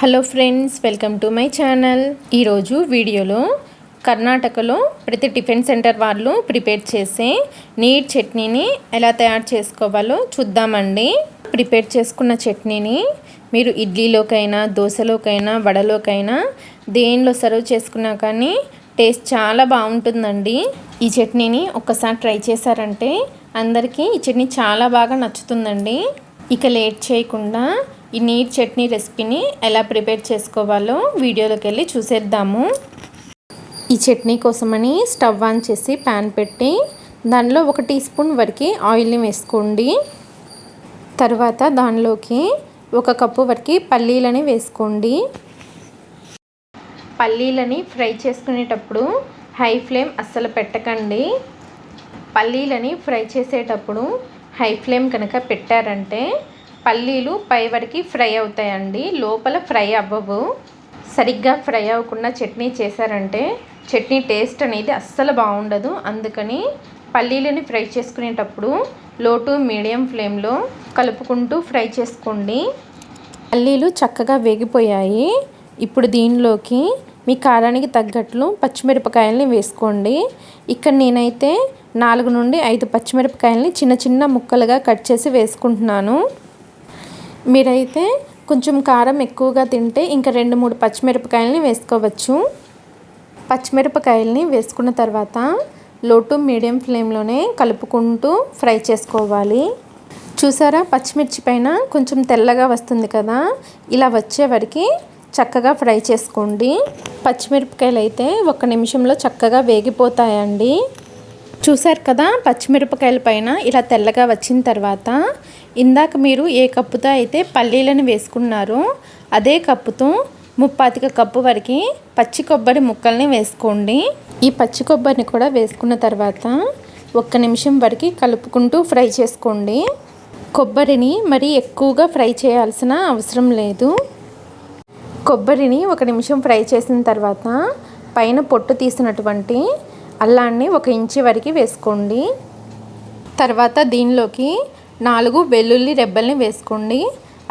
Hello friends welcome to my channel. ఈరోజు వీడియోలో కర్ణాటకలో ప్రతి టిఫిన్ సెంటర్ వాళ్ళు ప్రిపేర్ చేసే నీట్ చట్నీని ఎలా తయారు చేసుకోవాలో చూద్దామండి. ప్రిపేర్ చేసుకున్న చట్నీని మీరు ఇడ్లీలోకైనా దోశలోకైనా వడలోకైనా దేనిలో సర్వ్ చేసుకున్నా కానీ టేస్ట్ చాలా బాగుంటుందండి. ఈ చట్నీని ఒక్కసారి ట్రై చేశారంటే అందరికీ ఈ చట్నీ చాలా బాగా నచ్చుతుందండి. ఇక లేట్ చేయకుండా ఈ నీట్ చట్నీ రెసిపీని ఎలా ప్రిపేర్ చేసుకోవాలో వీడియోలోకి వెళ్ళి చూసేద్దాము. ఈ చట్నీ కోసమని స్టవ్ ఆన్ చేసి ప్యాన్ పెట్టి దానిలో ఒక టీ స్పూన్ వరకు ఆయిల్ని వేసుకోండి. తర్వాత దానిలోకి ఒక కప్పు వరకు పల్లీలని వేసుకోండి. పల్లీలని ఫ్రై చేసుకునేటప్పుడు హై ఫ్లేమ్ అస్సలు పెట్టకండి. పల్లీలని ఫ్రై చేసేటప్పుడు హై ఫ్లేమ్ కనుక పెట్టారంటే పల్లీలు పై ఫ్రై అవుతాయండి. లోపల ఫ్రై అవ్వవు. సరిగ్గా ఫ్రై అవ్వకుండా చట్నీ చేశారంటే చట్నీ టేస్ట్ అనేది అస్సలు బాగుండదు. అందుకని పల్లీలని ఫ్రై చేసుకునేటప్పుడు లో టు మీడియం ఫ్లేమ్లో కలుపుకుంటూ ఫ్రై చేసుకోండి. పల్లీలు చక్కగా వేగిపోయాయి. ఇప్పుడు దీనిలోకి మీ కారానికి తగ్గట్లు పచ్చిమిరపకాయలని వేసుకోండి. ఇక్కడ నేనైతే నాలుగు నుండి ఐదు పచ్చిమిరపకాయలని చిన్న చిన్న ముక్కలుగా కట్ చేసి వేసుకుంటున్నాను. మీరైతే కొంచెం కారం ఎక్కువగా తింటే ఇంకా రెండు మూడు పచ్చిమిరపకాయలని వేసుకోవచ్చు. పచ్చిమిరపకాయలని వేసుకున్న తర్వాత లో టు మీడియం ఫ్లేమ్లోనే కలుపుకుంటూ ఫ్రై చేసుకోవాలి. చూసారా? పచ్చిమిర్చి పైన కొంచెం తెల్లగా వస్తుంది కదా? ఇలా వచ్చే వరకు చక్కగా ఫ్రై చేసుకోండి. పచ్చిమిరపకాయలు అయితే ఒక నిమిషంలో చక్కగా వేగిపోతాయండి. చూసారు కదా? పచ్చిమిరపకాయల పైన ఇలా తెల్లగా వచ్చిన తర్వాత ఇందాక మీరు ఏ కప్పుతో అయితే పల్లీలను వేసుకున్నారో అదే కప్పుతో ముప్పాతిక కప్పు వరకు పచ్చి కొబ్బరి ముక్కల్ని వేసుకోండి. ఈ పచ్చి కొబ్బరిని కూడా వేసుకున్న తర్వాత ఒక్క నిమిషం వరకు కలుపుకుంటూ ఫ్రై చేసుకోండి. కొబ్బరిని మరీ ఎక్కువగా ఫ్రై చేయాల్సిన అవసరం లేదు. కొబ్బరిని ఒక నిమిషం ఫ్రై చేసిన తర్వాత పైన పొట్టు తీసినటువంటి అల్లాన్ని ఒక ఇంచి వరకు వేసుకోండి. తర్వాత దీనిలోకి నాలుగు వెల్లుల్లి రెబ్బల్ని వేసుకోండి.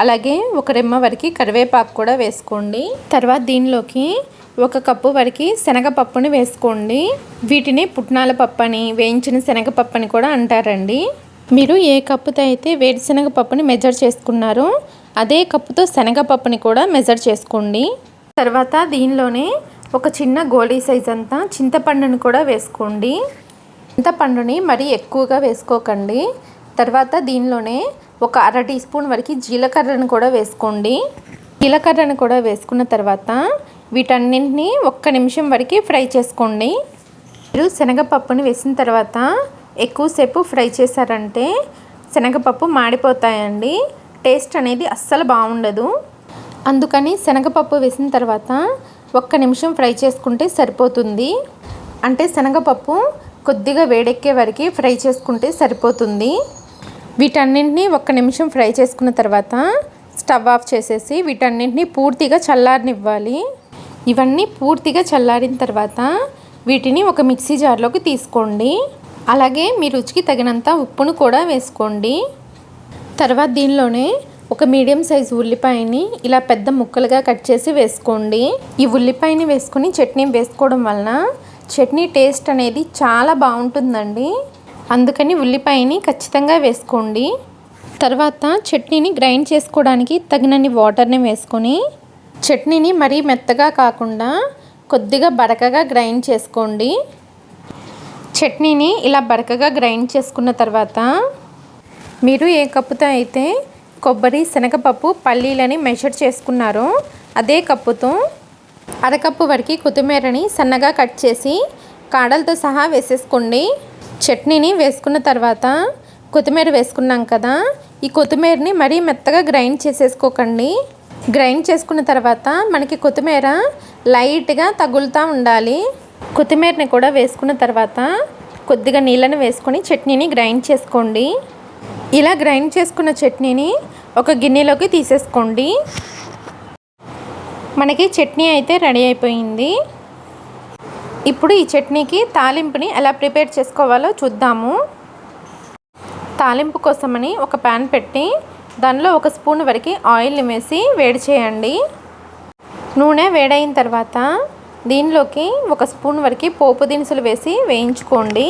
అలాగే ఒక రెమ్మ వరకు కరివేపాకు కూడా వేసుకోండి. తర్వాత దీనిలోకి ఒక కప్పు వరకు శనగపప్పుని వేసుకోండి. వీటిని పుట్నాల పప్పు అని వేయించిన శనగపప్పు అని కూడా అంటారండి. మీరు ఏ కప్పుతో అయితే వేరుశనగ పప్పుని మెజర్ చేసుకున్నారో అదే కప్పుతో శనగపప్పుని కూడా మెజర్ చేసుకోండి. తర్వాత దీనిలోనే ఒక చిన్న గోళీ సైజ్ అంతా చింతపండుని కూడా వేసుకోండి. చింతపండుని మరీ ఎక్కువగా వేసుకోకండి. తర్వాత దీనిలోనే ఒక అర టీ స్పూన్ వరకు జీలకర్రను కూడా వేసుకోండి. జీలకర్రను కూడా వేసుకున్న తర్వాత వీటన్నింటినీ ఒక్క నిమిషం వరకు ఫ్రై చేసుకోండి. మీరు శనగపప్పుని వేసిన తర్వాత ఎక్కువసేపు ఫ్రై చేశారంటే శనగపప్పు మాడిపోతాయండి. టేస్ట్ అనేది అస్సలు బాగుండదు. అందుకని శనగపప్పు వేసిన తర్వాత ఒక్క నిమిషం ఫ్రై చేసుకుంటే సరిపోతుంది. అంటే శనగపప్పు కొద్దిగా వేడెక్కే వరకు ఫ్రై చేసుకుంటే సరిపోతుంది. వీటన్నింటినీ ఒక్క నిమిషం ఫ్రై చేసుకున్న తర్వాత స్టవ్ ఆఫ్ చేసేసి వీటన్నింటినీ పూర్తిగా చల్లారనివ్వాలి. ఇవన్నీ పూర్తిగా చల్లారిన తర్వాత వీటిని ఒక మిక్సీ జార్లోకి తీసుకోండి. అలాగే మీ రుచికి తగినంత ఉప్పును కూడా వేసుకోండి. తర్వాత దీనిలోనే ఒక మీడియం సైజు ఉల్లిపాయని ఇలా పెద్ద ముక్కలుగా కట్ చేసి వేసుకోండి. ఈ ఉల్లిపాయని వేసుకొని చట్నీ వేసుకోవడం వలన చట్నీ టేస్ట్ అనేది చాలా బాగుంటుందండి. అందుకని ఉల్లిపాయని ఖచ్చితంగా వేసుకోండి. తర్వాత చట్నీని గ్రైండ్ చేసుకోవడానికి తగినన్ని వాటర్ని వేసుకొని చట్నీని మరీ మెత్తగా కాకుండా కొద్దిగా బరకగా గ్రైండ్ చేసుకోండి. చట్నీని ఇలా బరకగా గ్రైండ్ చేసుకున్న తర్వాత మీరు ఏ కప్పుతో అయితే కొబ్బరి శనగపప్పు పల్లీలని మెషర్ చేసుకున్నారో. అదే కప్పుతో అరకప్పు వరకు కొత్తిమీరని సన్నగా కట్ చేసి కాడలతో సహా వేసేసుకోండి. చట్నీని వేసుకున్న తర్వాత కొత్తిమీర వేసుకున్నాం కదా ఈ కొత్తిమీరని మరీ మెత్తగా గ్రైండ్ చేసేసుకోకండి. గ్రైండ్ చేసుకున్న తర్వాత మనకి కొత్తిమీర లైట్గా తగులుతూ ఉండాలి. కొత్తిమీరని కూడా వేసుకున్న తర్వాత కొద్దిగా నీళ్ళని వేసుకొని చట్నీని గ్రైండ్ చేసుకోండి. ఇలా గ్రైండ్ చేసుకున్న చట్నీని ఒక గిన్నెలోకి తీసేసుకోండి. మనకి చట్నీ అయితే రెడీ అయిపోయింది. ఇప్పుడు ఈ చట్నీకి తాలింపుని ఎలా ప్రిపేర్ చేసుకోవాలో చూద్దాము. తాలింపు కోసమని ఒక ప్యాన్ పెట్టి దానిలో ఒక స్పూన్ వరకు ఆయిల్ని వేసి వేడి చేయండి. నూనె వేడైన తర్వాత దీనిలోకి ఒక స్పూన్ వరకు పోపు దినుసులు వేసి వేయించుకోండి.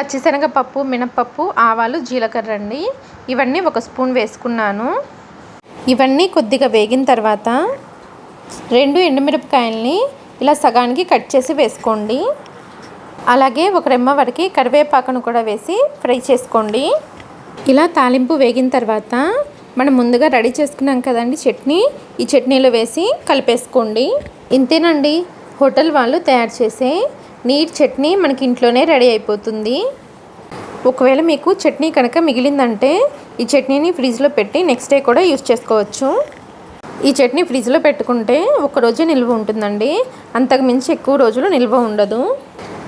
పచ్చిశనగపప్పు మినప్పప్పు ఆవాలు జీలకర్ర అండి. ఇవన్నీ ఒక స్పూన్ వేసుకున్నాను. ఇవన్నీ కొద్దిగా వేగిన తర్వాత రెండు ఎండుమిరపకాయల్ని ఇలా సగానికి కట్ చేసి వేసుకోండి. అలాగే ఒక రెమ్మ వరకు కరివేపాకును కూడా వేసి ఫ్రై చేసుకోండి. ఇలా తాలింపు వేగిన తర్వాత మనం ముందుగా రెడీ చేసుకున్నాం కదండి చట్నీ. ఈ చట్నీలో వేసి కలిపేసుకోండి. ఇంతేనండి. హోటల్ వాళ్ళు తయారు చేసే నీట్ చట్నీ మనకి ఇంట్లోనే రెడీ అయిపోతుంది. ఒకవేళ మీకు చట్నీ కనుక మిగిలిందంటే ఈ చట్నీని ఫ్రిడ్జ్లో పెట్టి నెక్స్ట్ డే కూడా యూస్ చేసుకోవచ్చు. ఈ చట్నీ ఫ్రిడ్జ్లో పెట్టుకుంటే ఒక రోజే నిల్వ ఉంటుందండి. అంతకు మించి ఎక్కువ రోజులు నిల్వ ఉండదు.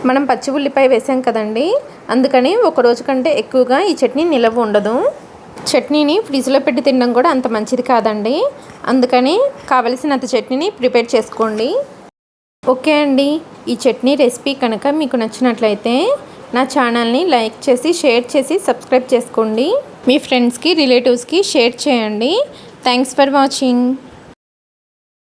మనం పచ్చి ఉల్లిపాయ వేసాం కదండి. అందుకని ఒక రోజు కంటే ఎక్కువగా ఈ చట్నీ నిల్వ ఉండదు. చట్నీని ఫ్రిడ్జ్లో పెట్టి తినడం కూడా అంత మంచిది కాదండి. అందుకని కావలసినంత చట్నీని ప్రిపేర్ చేసుకోండి. ఓకే అండి. ఈ చట్నీ రెసిపీ కనుక మీకు నచ్చినట్లయితే నా ఛానల్ని లైక్ చేసి షేర్ చేసి సబ్స్క్రైబ్ చేసుకోండి. మీ ఫ్రెండ్స్కి రిలేటివ్స్కి షేర్ చేయండి. Thanks for watching.